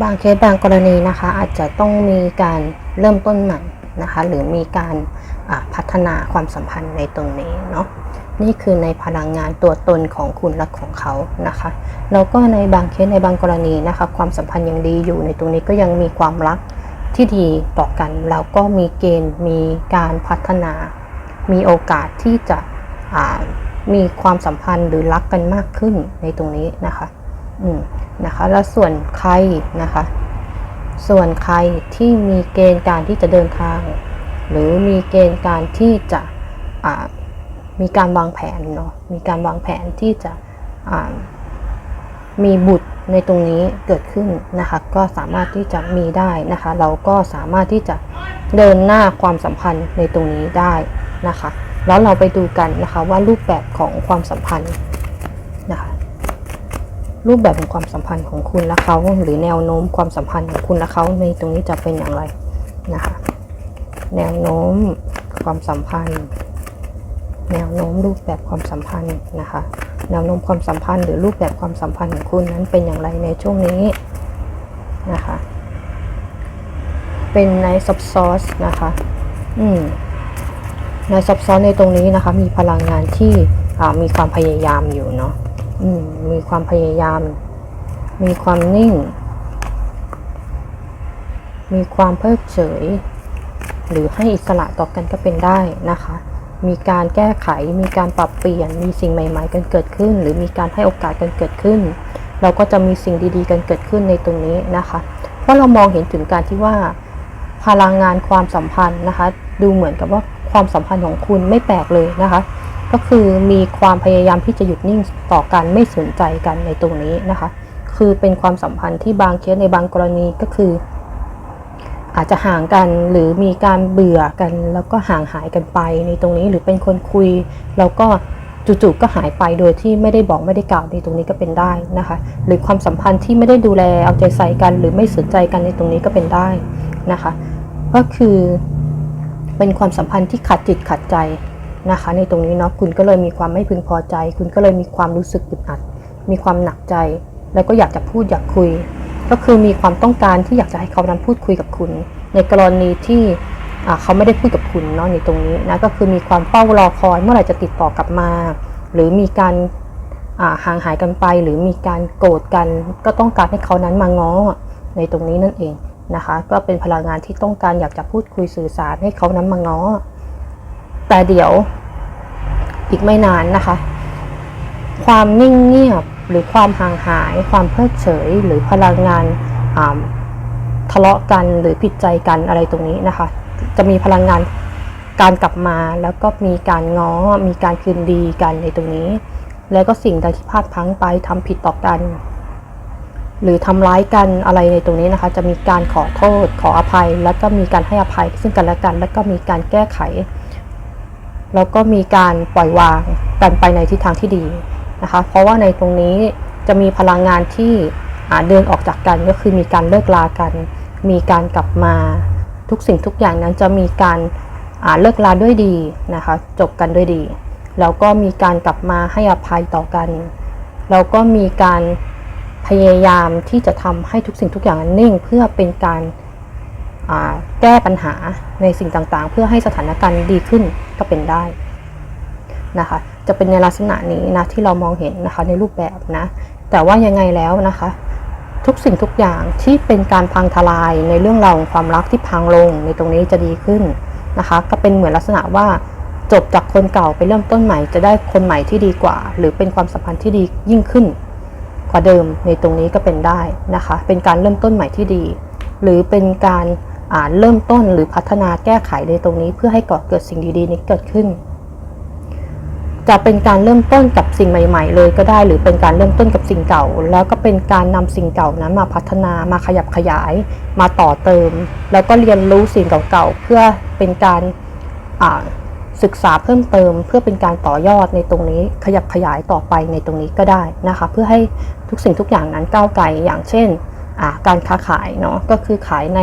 บางเคสบางกรณีนะคะ อาจจะต้องมีการเริ่มต้นใหม่นะคะ หรือมีการพัฒนาความสัมพันธ์ในตรงนี้เนาะนี่คือในพลังงานตัวตนของคุณและของเขานะคะแล้วก็ในบางเคสในบางกรณีนะคะ ความสัมพันธ์ยังดีอยู่ในตรงนี้ก็ยังมีความรักที่ดีต่อกันแล้วก็มีเกณฑ์มีการพัฒนา มีโอกาสที่จะมีความสัมพันธ์หรือรักกันมากขึ้นในตรงนี้นะคะ อืม นะคะแล้วส่วนใครนะคะ ส่วนใครที่มีเกณฑ์การที่จะเดินทาง หรือมีเกณฑ์การที่จะมีการวางแผนเนาะมีการวางแผนที่จะมีบุตรในตรงนี้เกิดขึ้นนะคะ ก็สามารถที่จะมีได้นะคะ เราก็สามารถที่จะเดินหน้าความสัมพันธ์ในตรงนี้ได้นะคะ แล้วเราไปดูกันนะคะว่ารูปแบบของความสัมพันธ์ รูปแบบของความสัมพันธ์ของคุณและเขาหรือแนวโน้มความสัมพันธ์ของคุณและเขาในตรงนี้จะเป็นอย่างไรนะคะแนวโน้มความสัมพันธ์ แนวโน้มรูปแบบความสัมพันธ์นะคะ แนวโน้มความสัมพันธ์หรือรูปแบบความสัมพันธ์ของคุณนั้นเป็นอย่างไรในช่วงนี้นะคะ เป็นในซับซ้อนนะคะ อืมในซับซ้อนในตรงนี้นะคะ มีพลังงานที่มีความพยายามอยู่เนาะ มมีความพยายาม มีความนิ่ง มีความเพิกเฉย หรือให้อิสระต่อกันก็เป็นได้นะคะ มีการแก้ไข มีการปรับเปลี่ยน มีสิ่งใหม่ ๆ กันเกิดขึ้น หรือมีการให้โอกาสกันเกิดขึ้น เราก็จะมีสิ่งดีๆ กันเกิดขึ้นในตรงนี้นะคะ เพราะเรามองเห็นถึงการที่ว่า พลังงานความสัมพันธ์นะคะ ดูเหมือนกับว่าความสัมพันธ์ของคุณไม่แปลกเลยนะคะ ก็คือมีความพยายามที่จะหยุดนิ่งต่อกันไม่สนใจกันในตรงนี้นะคะ คือเป็นความสัมพันธ์ที่บางเคสในบางกรณีก็คือ อาจจะห่างกันหรือมีการเบื่อกัน แล้วก็ห่างหายกันไปในตรงนี้หรือเป็นคนคุย แล้วก็จู่ๆก็หายไปโดยที่ไม่ได้บอกไม่ได้กล่าวในตรงนี้ก็เป็นได้นะคะ หรือความสัมพันธ์ที่ไม่ได้ดูแลเอาใจใส่กัน หรือไม่สนใจกันในตรงนี้ก็เป็นได้นะคะ ก็คือเป็นความสัมพันธ์ที่ขัดจิตขัดใจ นะคะ ในตรงนี้เนาะคุณก็เลยมีความไม่พึงพอใจ คุณก็เลยมีความรู้สึกอึดอัด มีความหนักใจ แล้วก็อยากจะพูดอยากคุย ก็คือมีความต้องการที่อยากจะให้เขานั้นพูดคุยกับคุณ ในกรณีที่เขาไม่ได้พูดกับคุณเนาะในตรงนี้นะก็คือมีความเฝ้ารอคอยเมื่อไหร่จะติดต่อกลับมา หรือมีการห่างหายกันไป หรือมีการโกรธกัน ก็ต้องการให้เขานั้นมาง้อในตรงนี้นั่นเองนะคะ ก็เป็นพลังงานที่ต้องการอยากจะพูดคุยสื่อสารให้เขานั้นมาง้อ แต่เดี๋ยวอีกไม่นานนะคะ ความนิ่งเงียบหรือความห่างหาย ความเพิกเฉย หรือพลังงานาทะเลาะกันหรือผิดใจกันอะไรตรงนี้นะคะ จะมีพลังงานการกลับมาแล้วก็มีการง้อ มีการคืนดีกันในตรงนี้ แล้วก็สิ่งใดที่พลาดพังไปทำผิดต่อกัน หรือทำร้ายกันอะไรในตรงนี้นะคะ จะมีการขอโทษ ขออภัย แล้วก็มีการให้อภัยซึ่งกันและกัน แล้วก็มีการแก้ไข แล้วก็มีการปล่อยวางกันไปในทิศทางที่ดีนะคะ เพราะว่าในตรงนี้จะมีพลังงานที่เดินออกจากกันก็คือมีการเลิกลากัน มีการกลับมาทุกสิ่งทุกอย่างนั้นจะมีการาเลิกลาด้วยดีนะคะ จบกันด้วยดี แล้วก็มีการกลับมาให้อภัยต่อกัน แล้วก็มีการพยายามที่จะทำให้ทุกสิ่งทุกอย่างนั้นนิ่ง เพื่อเป็นการ แก้ปัญหาในสิ่งต่างๆ เพื่อให้สถานการณ์ดีขึ้นก็เป็นได้นะคะจะเป็นในลักษณะนี้นะที่เรามองเห็นนะคะในรูปแบบนะแต่ว่ายังไงแล้วนะคะ ทุกสิ่งทุกอย่างที่เป็นการพังทลายในเรื่องราวของความรักที่พังลงในตรงนี้จะดีขึ้นนะคะ ก็เป็นเหมือนลักษณะว่าจบจากคนเก่าไปเริ่มต้นใหม่จะได้คนใหม่ที่ดีกว่า หรือเป็นความสัมพันธ์ที่ดียิ่งขึ้นกว่าเดิมในตรงนี้ก็เป็นได้นะคะ เป็นการเริ่มต้นใหม่ที่ดี หรือเป็นการ เริ่มต้นหรือพัฒนาแก้ไขในตรงนี้เพื่อให้ก่อเกิดสิ่งดีๆนี้เกิดขึ้น จะเป็นการเริ่มต้นกับสิ่งใหม่ ๆ เลยก็ได้ หรือเป็นการเริ่มต้นกับสิ่งเก่า แล้วก็เป็นการนำสิ่งเก่านั้นมาพัฒนามาขยับขยาย มาต่อเติม แล้วก็เรียนรู้สิ่งเก่าๆเพื่อเป็นการศึกษาเพิ่มเติม เพื่อเป็นการต่อยอดในตรงนี้ขยับขยายต่อไปในตรงนี้ก็ได้นะคะ เพื่อให้ทุกสิ่งทุกอย่างนั้นก้าวไกลอย่างเช่นการค้าขายเนาะก็คือขายใน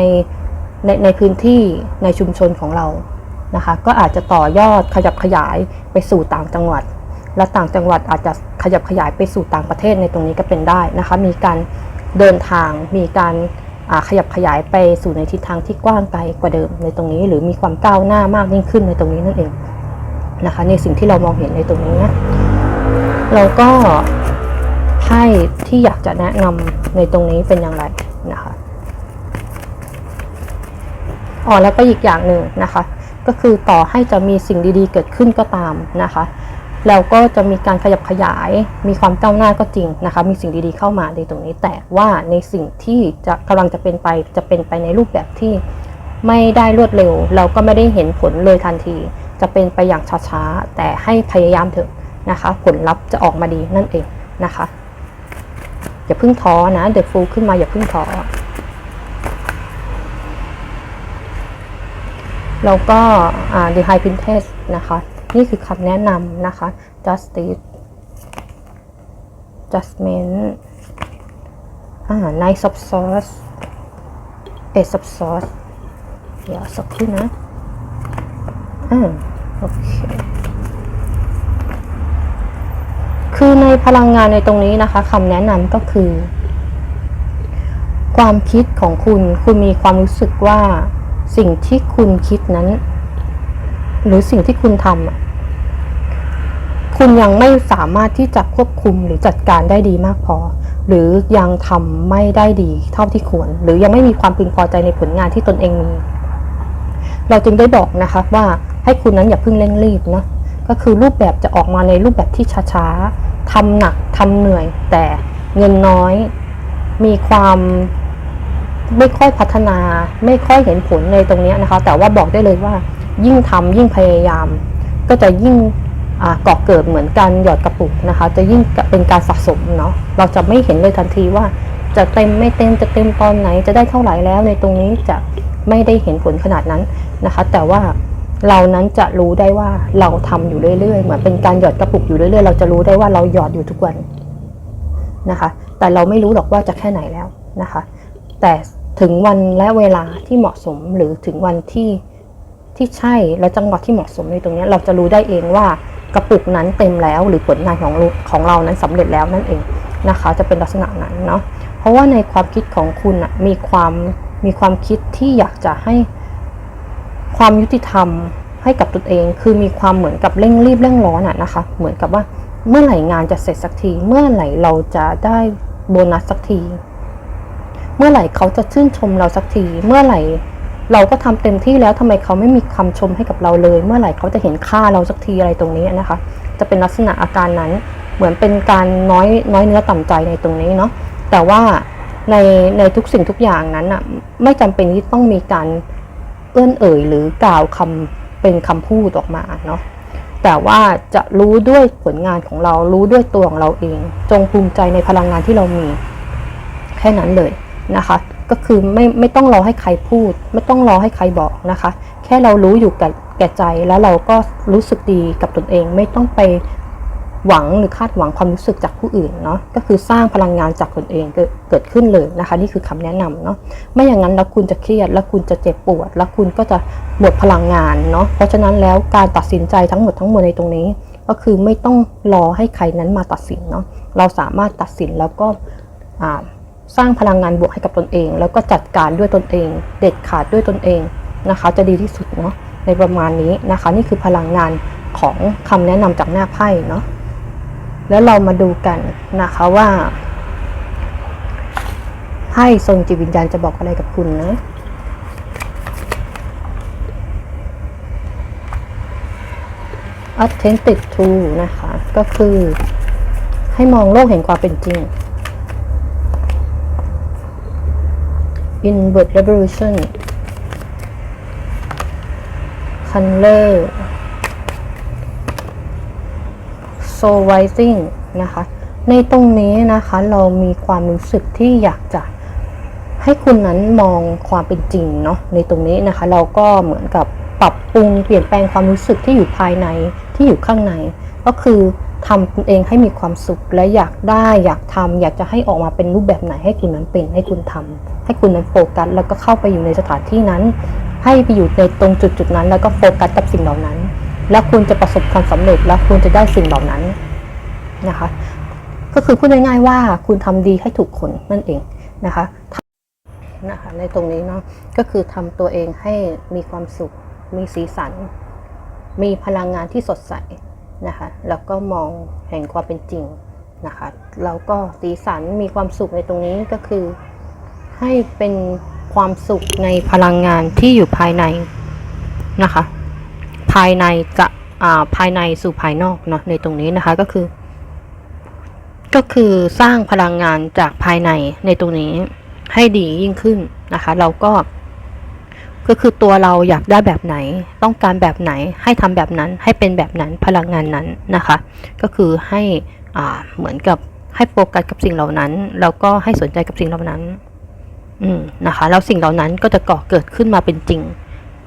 ในในพื้นที่ในชุมชนของเรานะคะ ก็อาจจะต่อยอดขยับขยายไปสู่ต่างจังหวัด และต่างจังหวัดอาจจะขยับขยายไปสู่ต่างประเทศในตรงนี้ก็เป็นได้นะคะ มีการเดินทางมีการขยับขยายไปสู่ในทิศทางที่กว้างไกลกว่าเดิมในตรงนี้ หรือมีความก้าวหน้ามากยิ่งขึ้นในตรงนี้นั่นเองนะคะในสิ่งที่เรามองเห็นในตรงนี้นะเราก็ไพ่ที่อยากจะแนะนำในตรงนี้เป็นอย่างไรนะคะ อ๋อแล้วก็อีกอย่างหนึ่งนะคะ ก็คือต่อให้จะมีสิ่งดีๆ เกิดขึ้นก็ตามนะคะแล้วก็จะมีการขยับขยาย มีความก้าวหน้าก็จริงนะคะ มีสิ่งดีๆเข้ามาในตรงนี้ แต่ว่าในสิ่งที่จะกำลังจะเป็นไป จะเป็นไปในรูปแบบที่ไม่ได้รวดเร็ว เราก็ไม่ได้เห็นผลเลยทันที จะเป็นไปอย่างช้าๆ แต่ให้พยายามเถอะนะคะ ผลลัพธ์จะออกมาดีนั่นเองนะคะ อย่าเพิ่งท้อนะ เด e ฟูขึ้นมาอย่าเพิ่งท้อ แล้วก็ The High Princess นะคะ นี่คือคำแนะนำนะคะ Justice Judgment อ่า Night of Swords Ace of Swords เดี๋ยวสักครู่นะ อ่า โอเค คือในพลังงานในตรงนี้นะคะคำแนะนำก็คือ ความคิดของคุณ คุณมีความรู้สึกว่า สิ่งที่คุณคิดนั้น หรือสิ่งที่คุณทำอะคุณยังไม่สามารถที่จะควบคุมหรือจัดการได้ดีมากพอ หรือยังทำไม่ได้ดีเท่าที่ควร หรือยังไม่มีความพึงพอใจในผลงานที่ตนเองมี เราจึงได้บอกนะคะว่าให้คุณนั้นอย่าเพิ่งเร่งรีบเนาะก็คือรูปแบบจะออกมาในรูปแบบที่ช้าๆทำหนักทำเหนื่อย แต่เงินน้อย มีความ ไม่ค่อยพัฒนา ไม่ค่อยเห็นผลในตรงนี้นะคะ แต่ว่าบอกได้เลยว่า ยิ่งทำยิ่งพยายาม ก็จะยิ่งอ่าก่อเกิดเหมือนการหยอดกระปุกนะคะ จะยิ่งเป็นการสะสมเนาะเราจะไม่เห็นเลยทันทีว่า จะเต็มไม่เต็มจะเต็มตอนไหนจะได้เท่าไหร่แล้ว ในตรงนี้จะไม่ได้เห็นผลขนาดนั้นนะคะ แต่ว่าเรานั้นจะรู้ได้ว่าเราทำอยู่เรื่อยๆ เหมือนเป็นการหยอดกระปุกอยู่เรื่อยๆ เราจะรู้ได้ว่าเราหยอดอยู่ทุกวันนะคะ แต่เราไม่รู้หรอกว่าจะแค่ไหนแล้วนะคะ แต่ ถึงวันและเวลาที่เหมาะสมหรือถึงวันที่ที่ใช่และจังหวะที่เหมาะสมในตรงนี้เราจะรู้ได้เองว่ากระปุกนั้นเต็มแล้วหรือผลงานของของเรานั้นสำเร็จแล้วนั่นเองนะคะ จะเป็นลักษณะนั้นเนาะเพราะว่าในความคิดของคุณอะมีความมีความคิดที่อยากจะให้ความยุติธรรมให้กับตนเอง คือมีความเหมือนกับเร่งรีบเร่งร้อนอะนะคะ เหมือนกับว่าเมื่อไหร่งานจะเสร็จสักที เมื่อไหร่เราจะได้โบนัสสักที เมื่อไหร่เขาจะชื่นชมเราสักที เมื่อไหร่ เราก็ทำเต็มที่แล้วทำไมเขาไม่มีคำชมให้กับเราเลย เมื่อไหร่เขาจะเห็นค่าเราสักทีอะไรตรงนี้นะคะ จะเป็นลักษณะอาการนั้น เหมือนเป็นการน้อยน้อยเนื้อต่ำใจในตรงนี้เนาะแต่ว่าในในทุกสิ่งทุกอย่างนั้นอะไม่จำเป็นที่ต้องมีการเอื้อนเอ่ยหรือกล่าวคำเป็นคำพูดออกมาเนาะแต่ว่าจะรู้ด้วยผลงานของเรารู้ด้วยตัวของเราเอง จงภูมิใจในพลังงานที่เรามี แค่นั้นเลย นะคะ ก็คือไม่ไม่ต้องรอให้ใครพูด ไม่ต้องรอให้ใครบอกนะคะ แค่เรารู้อยู่กับแก่ใจแล้วเราก็รู้สึกดีกับตนเอง ไม่ต้องไปหวังหรือคาดหวังความรู้สึกจากผู้อื่นเนาะก็คือสร้างพลังงานจากตนเองเกิดเกิดขึ้นเลยนะคะ นี่คือคำแนะนำเนาะไม่อย่างนั้นแล้วคุณจะเครียด แล้วคุณจะเจ็บปวด แล้วคุณก็จะหมดพลังงานเนาะเพราะฉะนั้นแล้วการตัดสินใจทั้งหมดทั้งมวลในตรงนี้ ก็คือไม่ต้องรอให้ใครนั้นมาตัดสินเนาะเราสามารถตัดสินแล้วก็อ่า สร้างพลังงานบวกให้กับตนเอง แล้วก็จัดการด้วยตนเอง เด็ดขาดด้วยตนเองนะคะ จะดีที่สุดเนาะในประมาณนี้นะคะ นี่คือพลังงานของคำแนะนำจากหน้าไพ่เนาะแล้วเรามาดูกันนะคะว่าไพ่ทรงจิตวิญญาณจะบอกอะไรกับคุณนะ authentic true นะคะ ก็คือให้มองโลกเห็นความเป็นจริง inward revolution color soul rising นะคะ ในตรงนี้นะคะเรามีความรู้สึกที่อยากจะให้คุณนั้นมองความเป็นจริงเนาะในตรงนี้นะคะ เราก็เหมือนกับปรับปรุงเปลี่ยนแปลงความรู้สึกที่อยู่ภายในที่อยู่ข้างใน ก็คือทำตนเองให้มีความสุขและอยากได้อยากทำอยากจะให้ออกมาเป็นรูปแบบไหนให้คุณนั้นเป็นให้คุณทำ ให้คุณนั้นโฟกัสแล้วก็เข้าไปอยู่ในสถานที่นั้น ให้ไปอยู่ในตรงจุดจุดนั้น แล้วก็โฟกัสกับสิ่งเหล่านั้น แล้วคุณจะประสบความสำเร็จและคุณจะได้สิ่งเหล่านั้นนะคะ ก็คือพูดง่ายๆว่าคุณทำดีให้ถูกคนนั่นเองนะคะนะคะในตรงนี้เนาะก็คือทำตัวเองให้มีความสุข มีสีสัน มีพลังงานที่สดใสนะคะแล้วก็มองแห่งความเป็นจริงนะคะแล้วก็สีสันมีความสุขในตรงนี้ก็คือ ให้เป็นความสุขในพลังงานที่อยู่ภายในนะคะ ภายในจะอ่าภายในสู่ภายนอกเนาะในตรงนี้นะคะก็คือ ก็คือสร้างพลังงานจากภายในในตรงนี้ให้ดียิ่งขึ้นนะคะ เราก็ก็คือตัวเราอยากได้แบบไหน ต้องการแบบไหนให้ทำแบบนั้นให้เป็นแบบนั้นพลังงานนั้นนะคะ ก็คือให้อ่าเหมือนกับให้โฟกัสกับสิ่งเหล่านั้น แล้วก็ให้สนใจกับสิ่งเหล่านั้น อืมนะคะแล้วสิ่งเหล่านั้นก็จะก่อเกิดขึ้นมาเป็นจริง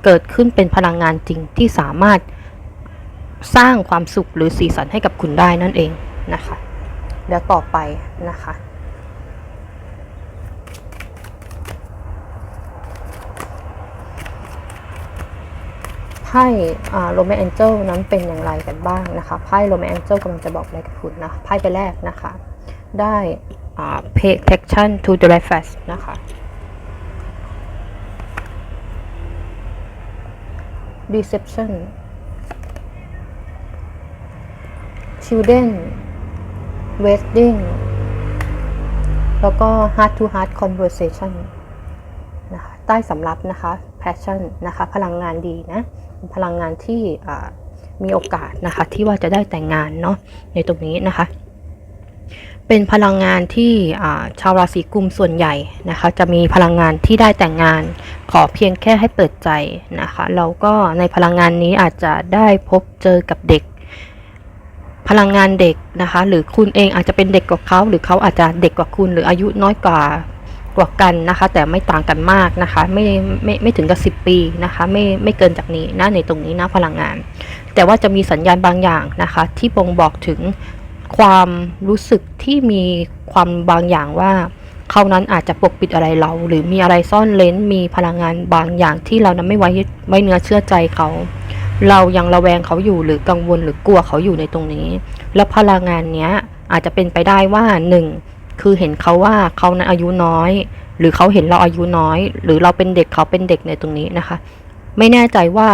เกิดขึ้นเป็นพลังงานจริงที่สามารถสร้างความสุขหรือสีสันให้กับคุณได้นั่นเองนะคะเดี๋ยวต่อไปนะคะไพ่โรแมนแองเจิลนั้นเป็นอย่างไรกันบ้างนะคะไพ่โรแมนแองเจิลกำลังจะบอกอะไรกับคุณนะไพ่ใบแรกนะคะ ได้อ่า protection to the right fast นะคะ deception children wedding แล้วก็ heart to heart conversation นะคะใต้สำรับนะคะ passion นะคะพลังงานดีนะ พลังงานที่มีโอกาสนะคะที่ว่าจะได้แต่งงานเนาะในตรงนี้นะคะ เป็นพลังงานที่ชาวราศีกุมส่วนใหญ่นะคะจะมีพลังงานที่ได้แต่งงาน ขอเพียงแค่ให้เปิดใจนะคะแล้วก็ในพลังงานนี้อาจจะได้พบเจอกับเด็ก พลังงานเด็กนะคะ หรือคุณเองอาจจะเป็นเด็กกว่าเขาหรือเขาอาจจะเด็กกว่าคุณ หรืออายุน้อยกว่ากว่ากันนะคะ แต่ไม่ต่างกันมากนะคะ ไม่ไม่ไม่ถึงกับ 10 ปีนะคะ ไม่ไม่เกินจากนี้นะในตรงนี้นะพลังงาน แต่ว่าจะมีสัญญาณบางอย่างนะคะ ที่บ่งบอกถึงความรู้สึกที่มีความบางอย่างว่า เขานั้นอาจจะปกปิดอะไรเรา หรือมีอะไรซ่อนเลนมีพลังงานบางอย่างที่เรานั้นไม่ไว้ไว้เนื้อเชื่อใจเขา เรายังระแวงเขาอยู่หรือกังวลหรือกลัวเขาอยู่ในตรงนี้ แล้วพลังงานเนี้ยอาจจะเป็นไปได้ว่าหนึ่งคือเห็นเขาว่าเขานั้นอายุน้อย หรือเขาเห็นเราอายุน้อย หรือเราเป็นเด็กเขาเป็นเด็กในตรงนี้นะคะ ไม่แน่ใจว่า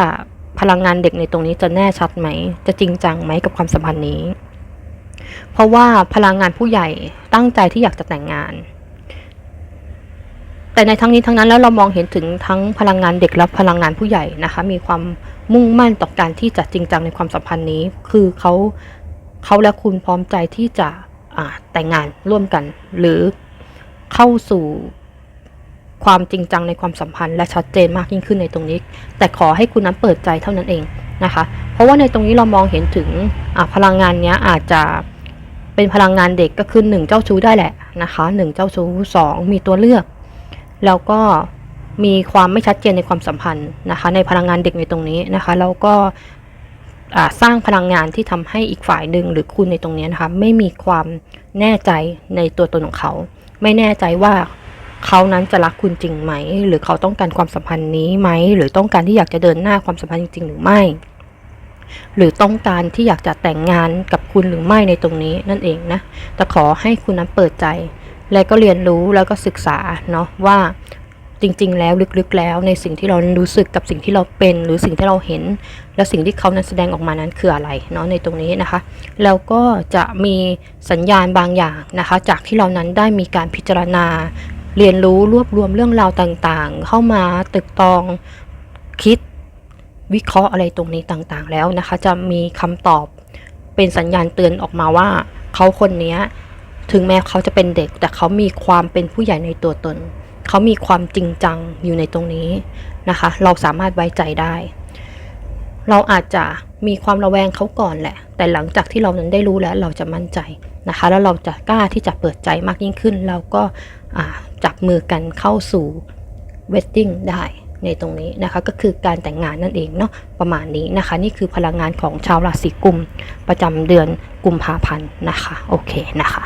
พลังงานเด็กในตรงนี้จะแน่ชัดไหม จะจริงจังไหมกับความสัมพันธ์นี้ เพราะว่าพลังงานผู้ใหญ่ตั้งใจที่อยากจะแต่งงาน แต่ในทั้งนี้ทั้งนั้นแล้วเรามองเห็นถึงทั้งพลังงานเด็กและพลังงานผู้ใหญ่นะคะ มีความมุ่งมั่นต่อการที่จะจริงจังในความสัมพันธ์นี้ คือเขาเขาและคุณพร้อมใจที่จะแต่งงานร่วมกัน หรือเข้าสู่ความจริงจังในความสัมพันธ์และชัดเจนมากยิ่งขึ้นในตรงนี้ แต่ขอให้คุณนั้นเปิดใจเท่านั้นเองนะคะ เพราะว่าในตรงนี้เรามองเห็นถึงพลังงานเนี้ยอาจจะเป็นพลังงานเด็กก็คือหนึ่งเจ้าชู้ได้แหละนะคะหนึ่งเจ้าชู้สองมีตัวเลือก แล้วก็มีความไม่ชัดเจนในความสัมพันธ์นะคะ ในพลังงานเด็กในตรงนี้นะคะแล้วก็สร้างพลังงานที่ทำให้อีกฝ่ายหนึ่งหรือคุณในตรงนี้นะคะไม่มีความแน่ใจในตัวตนของเขา ไม่แน่ใจว่าเขานั้นจะรักคุณจริงไหม หรือเขาต้องการความสัมพันธ์นี้ไหม หรือต้องการที่อยากจะเดินหน้าความสัมพันธ์จริง ๆ หรือไม่ หรือต้องการที่อยากจะแต่งงานกับคุณหรือไม่ในตรงนี้นั่นเองนะแต่ขอให้คุณนั้นเปิดใจ และก็เรียนรู้แล้วก็ศึกษาเนาะว่าจริง ๆ แล้วลึกๆแล้วในสิ่งที่เรารู้สึกกับสิ่งที่เราเป็น หรือสิ่งที่เราเห็น และสิ่งที่เขานั้นแสดงออกมานั้นคืออะไรเนาะในตรงนี้นะคะแล้วก็จะมีสัญญาณบางอย่างนะคะ จากที่เรานั้นได้มีการพิจารณา เรียนรู้รวบรวมเรื่องราวต่างๆ เข้ามาตึกตองคิดวิเคราะห์อะไรตรงนี้ต่างๆ แล้วนะคะ จะมีคำตอบเป็นสัญญาณเตือนออกมาว่า เขาคนนี้ ถึงแม้เขาจะเป็นเด็ก แต่เขามีความเป็นผู้ใหญ่ในตัวตน เขามีความจริงจังอยู่ในตรงนี้นะคะ เราสามารถไว้ใจได้ เราอาจจะมีความระแวงเขาก่อนแหละ แต่หลังจากที่เรานั้นได้รู้แล้วเราจะมั่นใจนะคะ แล้วเราจะกล้าที่จะเปิดใจมากยิ่งขึ้น เราก็จับมือกันเข้าสู่ wedding ได้ในตรงนี้นะคะก็คือการแต่งงานนั่นเองเนาะประมาณนี้นะคะ นี่คือพลังงานของชาวราศีกุม ประจำเดือนกุมภาพันธ์นะคะ โอเคนะคะ